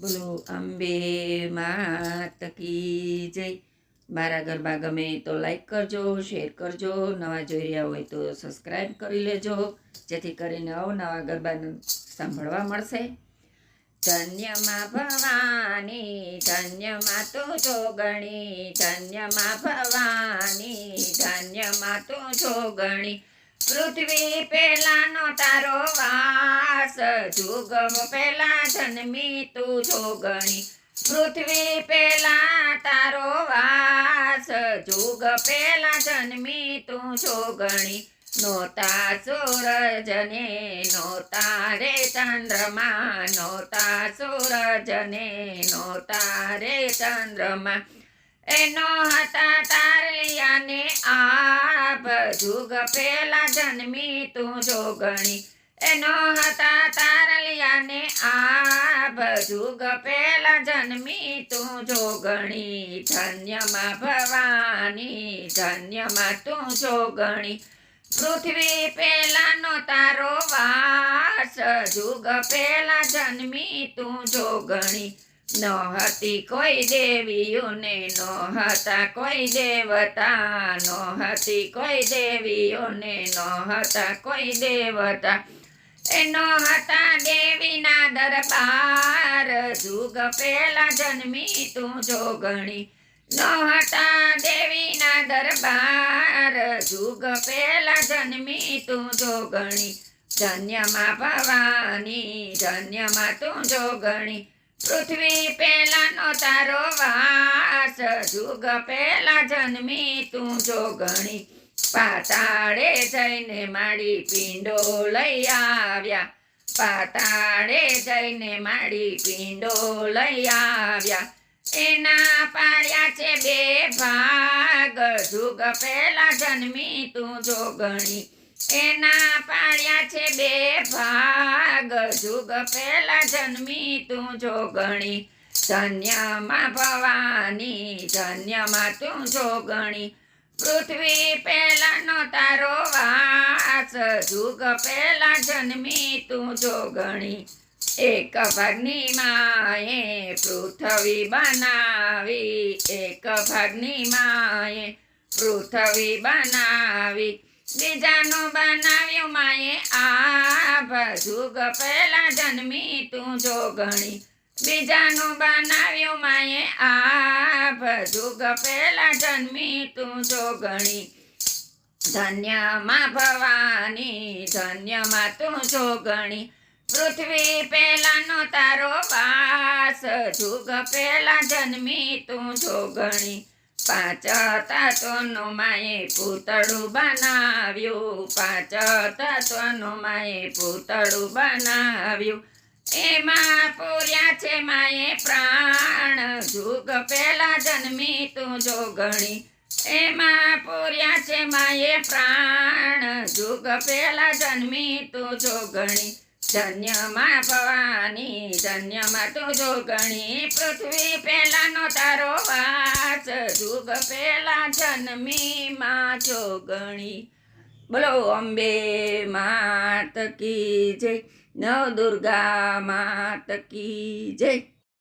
બોલો, અંબે માત કી જય. મારા ગરબા ગમે તો લાઈક કરજો શેર કરજો. નવા જોઈ રહ્યા હોય તો સબસ્ક્રાઈબ કરી લેજો, જેથી કરીને અવનવા ગરબાનું સાંભળવા મળશે. ધન્યમાં ભવાની, ધન્યમાં તો જોગણી. ધન્યમાં ભવાની, ધન્યમાં તો જોગણી. પૃથ્વી પેલાનો તારો વાસ, જુગમ પેલા જન્મી તું જોગણી. પૃથ્વી પેલા તારો વાસ, જુગ પેલા જન્મી તું જોગણી. નોતા સૂરજને, નોતા રે ચંદ્રમા, નોતા સૂરજને, નોતા રે ચંદ્રમા. એનો હતા તારલિયાને આપ જુગ પેલા જન્મી તું જોગણી. એનો હતા તારલિયાને આપ જુગ પેલા જન્મી તું જોગણી. ધન્યમાં ભવાની, ધન્યમાં તું જોગણી. પૃથ્વી પેલાનો તારો વાસ. જુગ પેલા જન્મી તું જોગણી. ન હતી કોઈ દેવીઓને ન હતા કોઈ દેવતા ન હતી કોઈ દેવીઓને હતા કોઈ દેવતા. એનો હતા દેવીના દરબાર, જુગ પેલા જન્મી તું જોગણી. ન હતા દેવીના દરબાર, જુગ પેલા જન્મી તું જોગણી. ધન્યમાં ભવાની, ધન્યમાં તું જોગણી. પૃથ્વી પહેલાનો તારો વાસ, જુગ પેલા જન્મી તું જોગણી પાતાળે જઈને માડી પિંડો લઈ આવ્યા. પાતાળે જઈને માડી પિંડો લઈ આવ્યા. એના પાડ્યા છે બે ભાગ, જુગ પેલા જન્મી તું જોગણી એના પાડ્યા છે બે ભાગ. જુગ પેલા જન્મી તું જો ગણી ધન્યમાં ભવાની, ધન્યમાં તું જો ગણી પૃથ્વી પહેલાનો તારો વાસ જુગ પહેલા જન્મી તું જો ગણી એક ભાગની માએ પૃથ્વી બનાવી. એક ભાગની માએ પૃથ્વી બનાવી. બીજાનું બનાવ્યું માએ આ જુગ પહેલા જન્મી તું જોગણી બીજાનું બનાવ્યું માએ આ જુગ પહેલા જન્મી તું જોગણી ધન્યમાં ભવાની, ધન્યમાં તું જોગણી પૃથ્વી પહેલાનો તારો વાસ, જુગ પહેલા જન્મી તું જોગણી પાંચ તત્વનું માએ પૂતળું બનાવ્યું. પાંચ તત્વનું માએ પૂતળું બનાવ્યું. એમાં પૂર્યા છે માએ પ્રાણ. જુગ પેલા જન્મી તું જોગણી. એમાં પૂર્યા છે માએ પ્રાણ. જુગ પેલા જન્મી તું જોગણી. ધન્યમાં ભવાની, ધન્યમાં તું જોગણી. પૃથ્વી તારો જુગ પેલા જન્મી માં જોગણી બોલો, અંબે માત કી જય. નવ દુર્ગા માત કી જય.